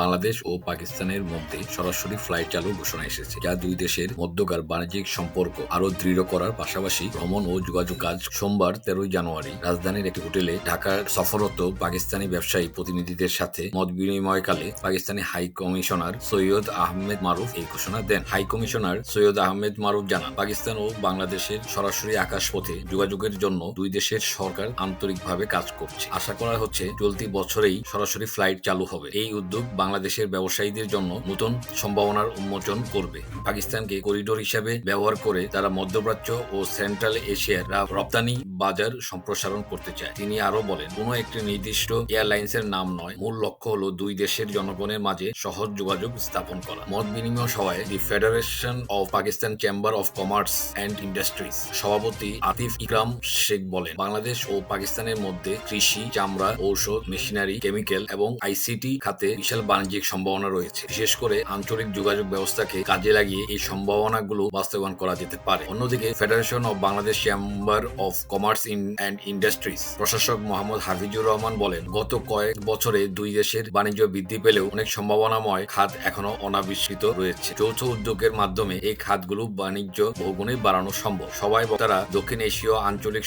বাংলাদেশ ও পাকিস্তানের মধ্যে সরাসরি ফ্লাইট চালুর ঘোষণা এসেছে, যা দুই দেশের মধ্যকার বাণিজ্যিক সম্পর্ক আরও দৃঢ় করার পাশাপাশি ভ্রমণ ও যোগাযোগ কাজ সোমবার তেরোই জানুয়ারি রাজধানীর একটি হোটেলে ঢাকার সফররত পাকিস্তানি ব্যবসায়ী প্রতিনিধিদের সাথে মত বিনিময়কালে পাকিস্তানি হাই কমিশনার সৈয়দ আহমেদ মারুফ এই ঘোষণা দেন। হাই কমিশনার সৈয়দ আহমেদ মারুফ জানান, পাকিস্তান ও বাংলাদেশের সরাসরি আকাশপথে যোগাযোগের জন্য দুই দেশের সরকার আন্তরিকভাবে কাজ করছে। আশা করা হচ্ছে চলতি বছরেই সরাসরি ফ্লাইট চালু হবে। এই উদ্যোগ বাংলাদেশের ব্যবসায়ীদের জন্য নতুন সম্ভাবনার উন্মোচন করবে। পাকিস্তানকে করিডোর হিসাবে ব্যবহার করে তারা মধ্যপ্রাচ্য ও সেন্ট্রাল এশিয়ার রপ্তানি বাজার সম্প্রসারণ করতে চায়। তিনি আরও বলেন, কোনো একটি নির্দিষ্ট এয়ারলাইন্সের নাম নয়। মূল লক্ষ্য হলো দুই দেশের জনগণের মাঝে সহজ যোগাযোগ স্থাপন করা। মত বিনিময় সভায় the federation of Pakistan chamber of commerce and industries সভাপতি আতিফ ইকরাম শেখ বলেন, বাংলাদেশ ও পাকিস্তানের মধ্যে কৃষি, চামড়া, ঔষধ, মেশিনারি, কেমিক্যাল এবং আইসিটি খাতে বিশাল বাণিজ্যিক সম্ভাবনা রয়েছে। বিশেষ করে আঞ্চলিক যোগাযোগ ব্যবস্থাকে কাজে লাগিয়ে এই সম্ভাবনাগুলো বাস্তবায়ন করা যেতে পারে। অন্যদিকে federation of Bangladesh chamber of commerce in and industries প্রশাসক মোহাম্মদ হাফিজুর রহমান বলেন, গত কয়েক বছরে দুই দেশের বাণিজ্য বৃদ্ধি পেলেও অনেক সম্ভাবনাময় খাত এখনও অনাবিষ্কৃত রয়েছে। যৌথ উদ্যোগের মাধ্যমে এই খাতগুলো বাণিজ্য বহুগুণে বাড়ানো সম্ভব। সবাই বক্তারা দক্ষিণ এশীয় আঞ্চলিক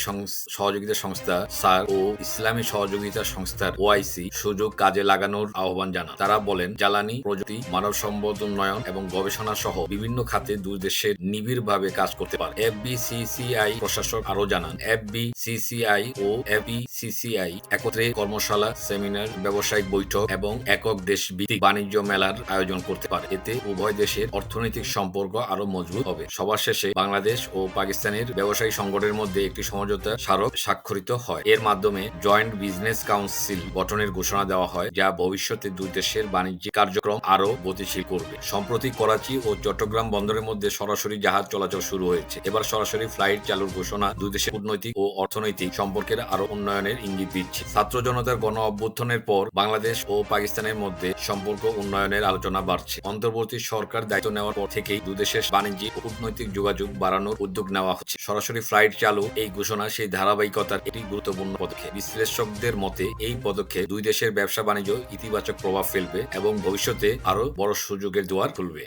সহযোগিতা সংস্থা, সার ও ইসলামী সহযোগিতা সংস্থার ওআইসি সুযোগ কাজে লাগানোর আহ্বান জানান। তারা বলেন, জ্বালানি, প্রযুক্তি, মানব সম্পদ উন্নয়ন এবং গবেষণা সহ বিভিন্ন খাতে দুই দেশের নিবিড়ভাবে কাজ করতে পারে। এফবিসিসিআই প্রশাসক আরও জানান, এফবিসিসিআই ও এফবিসিসিআই একত্রে কর্মশালা, সেমিনার, ব্যবসায়িক বৈঠক এবং একক দেশ ভিত্তিক বাণিজ্য মেলার আয়োজন করতে পারে। এতে উভয় দেশের অর্থনৈতিক সম্পর্ক আরও মজবুত হবে। সবার শেষে বাংলাদেশ ও পাকিস্তানের ব্যবসায়ী সংগঠনের মধ্যে একটি সমঝোতা স্মারক স্বাক্ষরিত হয়। এর মাধ্যমে জয়েন্ট বিজনেস কাউন্সিল গঠনের ঘোষণা দেওয়া হয়, যা ভবিষ্যতে দুই দেশের বাণিজ্যিক কার্যক্রম আরও গতিশীল করবে। সম্প্রতি করাচি ও চট্টগ্রাম বন্দরের মধ্যে সরাসরি জাহাজ চলাচল শুরু হয়েছে। এবার সরাসরি ফ্লাইট চালুর ঘোষণা দুই দেশের কূটনৈতিক ও অর্থনৈতিক সম্পর্কের আরও উন্নয়নের ইঙ্গিত দিচ্ছে। ছাত্র জনতার গণ অভ্যুত্থানের পর বাংলাদেশ ও পাকিস্তানের মধ্যে সম্পর্ক উন্নয়নের আলোচনা বাড়ছে। অন্তর্বর্তী সরকার দায়িত্ব নেওয়ার পর থেকেই দুদেশের বাণিজ্যিক ও কূটনৈতিক যোগাযোগ বাড়ানোর উদ্যোগ নেওয়া হচ্ছে। সরাসরি ফ্লাইট চালু, এই ঘোষণা সেই ধারাবাহিকতার একটি গুরুত্বপূর্ণ পদক্ষেপ। বিশ্লেষকদের মতে, এই পদক্ষেপ দুই দেশের ব্যবসা বাণিজ্য ইতিবাচক প্রভাব ফেলবে। এবং ভবিষ্যতে আরও বড় সুযোগের দুয়ার খুলবে।